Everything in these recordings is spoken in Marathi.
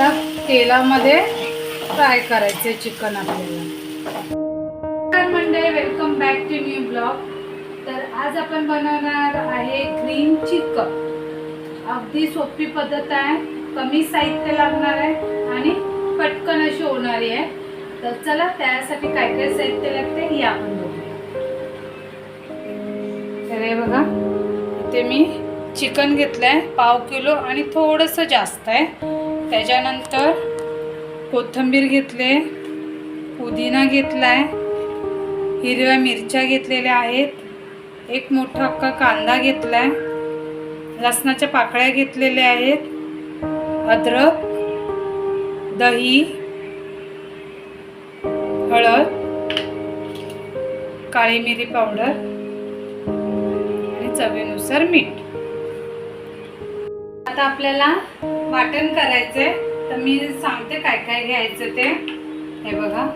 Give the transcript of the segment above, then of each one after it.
आता तेलामध्ये फ्राय करायचे चिकन आपल्याला. म्हणजे welcome back to new blog तर आज आपण बनवणार आहे ग्रीन चिकन अगदी सोपी पद्धत आहे कमी साहित्य लागणार आहे आणि पटकन अशी होणारी आहे. तर चला त्यासाठी काय काय साहित्य लागते हे आपण बघूया. तर हे बघा इथे मी चिकन घेतलं आहे पाव किलो आणि थोडंसं जास्त आहे. त्याच्यानंतर कोथिंबीर घेतले पुदिना घेतला आहे हिरव्या मिरच्या घेतलेल्या आहेत एक मोठा अख्खा कांदा घेतला आहे लसणाच्या पाकळ्या घेतलेल्या आहेत अद्रक दही हळद काळी मिरी पावडर आणि चवीनुसार मीठ. आता आपल्याला वाटण करायचंय. तर मी सांगते काय काय घ्यायचं ते. हे बघा.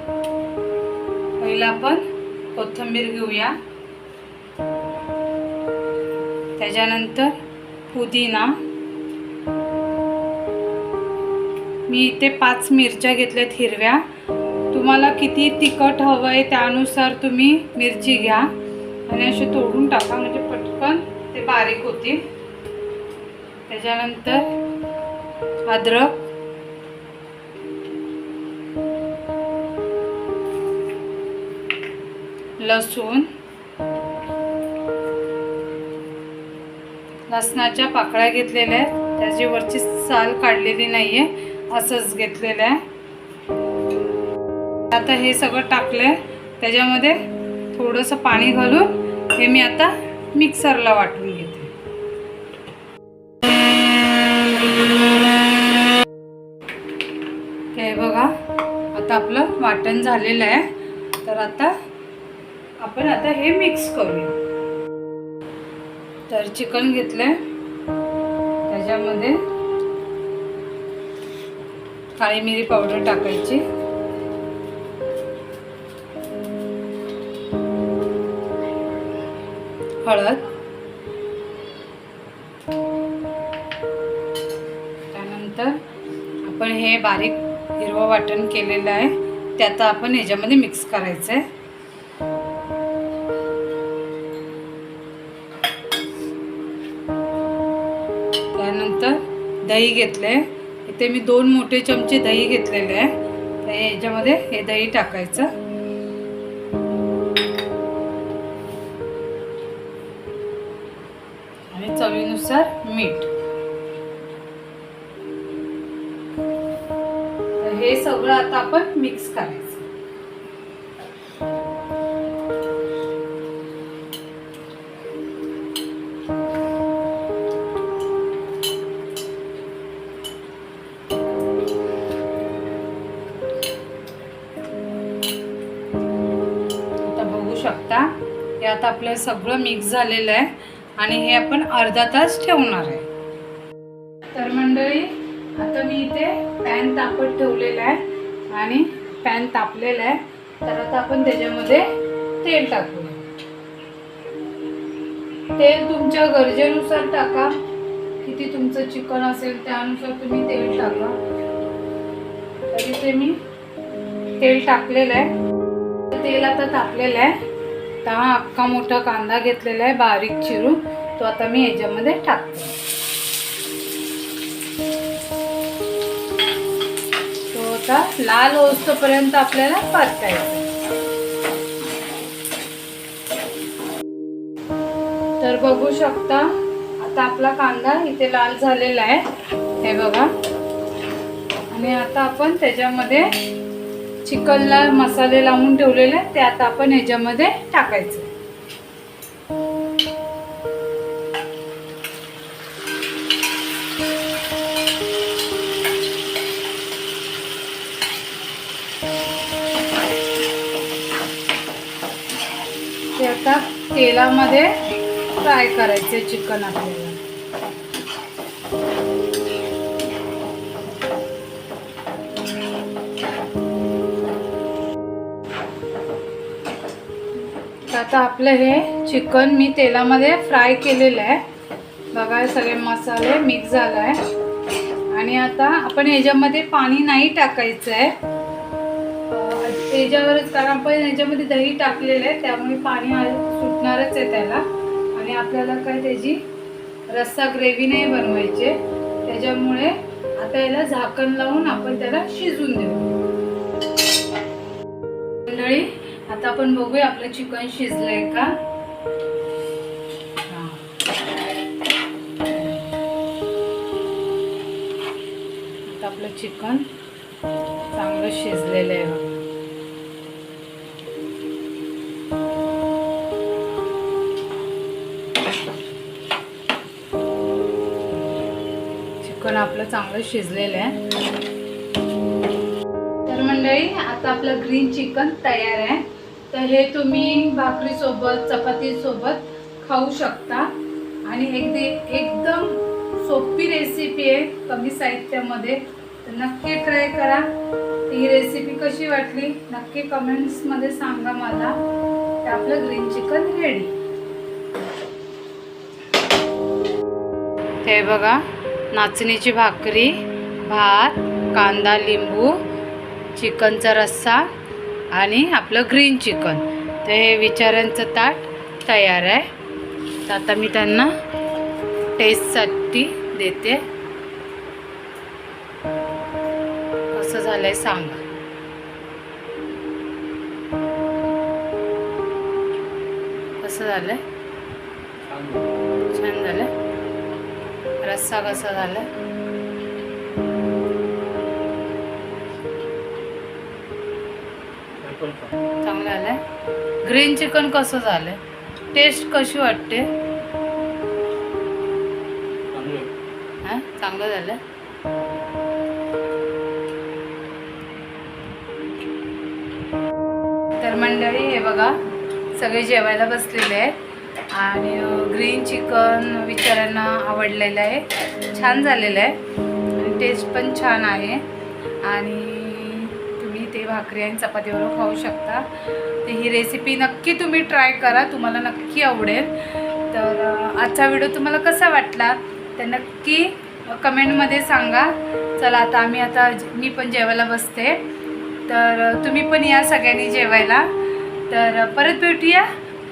पहिला आपण कोथिंबीर घेऊया. त्याच्यानंतर पुदिना. मी इथे पाच मिरच्या घेतल्यात हिरव्या. तुम्हाला किती तिखट हवं आहे त्यानुसार तुम्ही मिरची घ्या. आणि असे तोडून टाका म्हणजे पटकन ते बारीक होतील. त्याच्यानंतर अद्रक. लसूण. लसणाच्या पाकळ्या घेतलेल्या आहेत. त्याची वरची साल काढलेली नाही आहे असंच घेतलेलं आहे. आता हे सगळं टाकलंय. त्याच्यामध्ये थोडंसं पाणी घालून हे मी आता मिक्सरला वाटून घेते. वाटण झालेलं आहे. तर आता आपण आता हे मिक्स करूया. तर चिकन घेतलंय. त्याच्यामध्ये काळी मिरी पावडर टाकायची. हळद. त्यानंतर आपण हे बारीक हिरवं वाटण केलेलं आहे. ते आता आपण ह्याच्यामध्ये मिक्स करायचं आहे त्यानंतर दही घेतले इथे मी दोन मोठे चमचे दही घेतलेले आहे. तर ह्याच्यामध्ये हे दही टाकायचं. आणि चवीनुसार मीठ. हे सगळं आता आपण मिक्स करायचं. बघू शकता हे आता आपलं सगळं मिक्स झालेलं आहे आणि हे आपण अर्धा तास ठेवणार आहे. तर मंडळी आता मी इथे पॅन तापत ठेवलेला आहे आणि पॅन तापलेला आहे. तर आता आपण त्याच्यामध्ये तेल टाकूया. तेल तुमच्या गरजेनुसार टाका. किती तुमचं चिकन असेल त्यानुसार तुम्ही तेल टाका. तर इथे मी तेल टाकलेलं आहे. तेल आता तापलेलं आहे. तर हा अख्खा मोठा कांदा घेतलेला आहे बारीक चिरून. तो आता मी ह्याच्यामध्ये टाकते. आता लाल होतोपर्यंत आपल्याला परतायचा तर बघू शकता आता आपला कांदा इथे लाल झालेला आहे. हे बघा. आणि आता आपण त्याच्यामध्ये चिकनला मसाले लावून ठेवलेले ते आता आपण ह्याच्यामध्ये टाकायचं आता तेलामध्ये फ्राय करायचे चिकन आपल्याला. तर आता आपलं हे चिकन मी तेलामध्ये फ्राय केलेलं आहे. बघा सगळे मसाले मिक्स झाला आहे. आणि आता आपण ह्याच्यामध्ये पाणी नाही टाकायचं आहे. त्याच्यावरच कारण पण ह्याच्यामध्ये दही टाकलेलं आहे त्यामुळे पाणी आ- सुटणारच आहे त्याला. आणि आपल्याला काय त्याची रस्सा ग्रेव्ही नाही बनवायचे त्याच्यामुळे आता याला झाकण लावून आपण त्याला शिजून देऊ. मंडळी आता आपण बघूया आपलं चिकन शिजलंय का? आता आपलं चिकन चांगलं शिजलेलं आहे पण आपलं चांगलं शिजलेलं आहे. तर मंडळी आता आपलं ग्रीन चिकन तयार आहे. तर हे तुम्ही भाकरीसोबत चपातीसोबत खाऊ शकता. आणि एकदी एकदम सोपी रेसिपी आहे कमी साहित्यामध्ये. तर नक्की ट्राय करा. ही रेसिपी कशी वाटली? नक्की कमेंट्समध्ये सांगा मला. तर आपलं ग्रीन चिकन रेडी हे बघा. नाचणीची भाकरी भात कांदा लिंबू चिकनचा रस्सा आणि आपलं ग्रीन चिकन. तर हे विचारांचं ताट तयार आहे. तर आता मी त्यांना टेस्टसाठी देते. कसं झालंय सांगा. कसं झालंय? छान झालं. रस्सा कसा झाला. चांगलं झालंय ग्रीन चिकन कसं झालंय? टेस्ट कशी वाटते? हा? चांगलं झालं तर मंडळी हे बघा सगळे जेवायला बसलेले आहेत. आणि ग्रीन चिकन विचारांना आवडलेलं आहे. छान झालेलं आहे. आणि टेस्ट पण छान आहे. आणि तुम्ही ते भाकरी आणि चपातीवर खाऊ शकता. तर ही रेसिपी नक्की तुम्ही ट्राय करा. तुम्हाला नक्की आवडेल. तर आजचा व्हिडिओ तुम्हाला कसा वाटला? तर नक्की कमेंटमध्ये सांगा. चला आता आम्ही आता मी पण जेवायला बसते. तर तुम्ही पण या सगळ्यांनी जेवायला. तर परत भेटूया.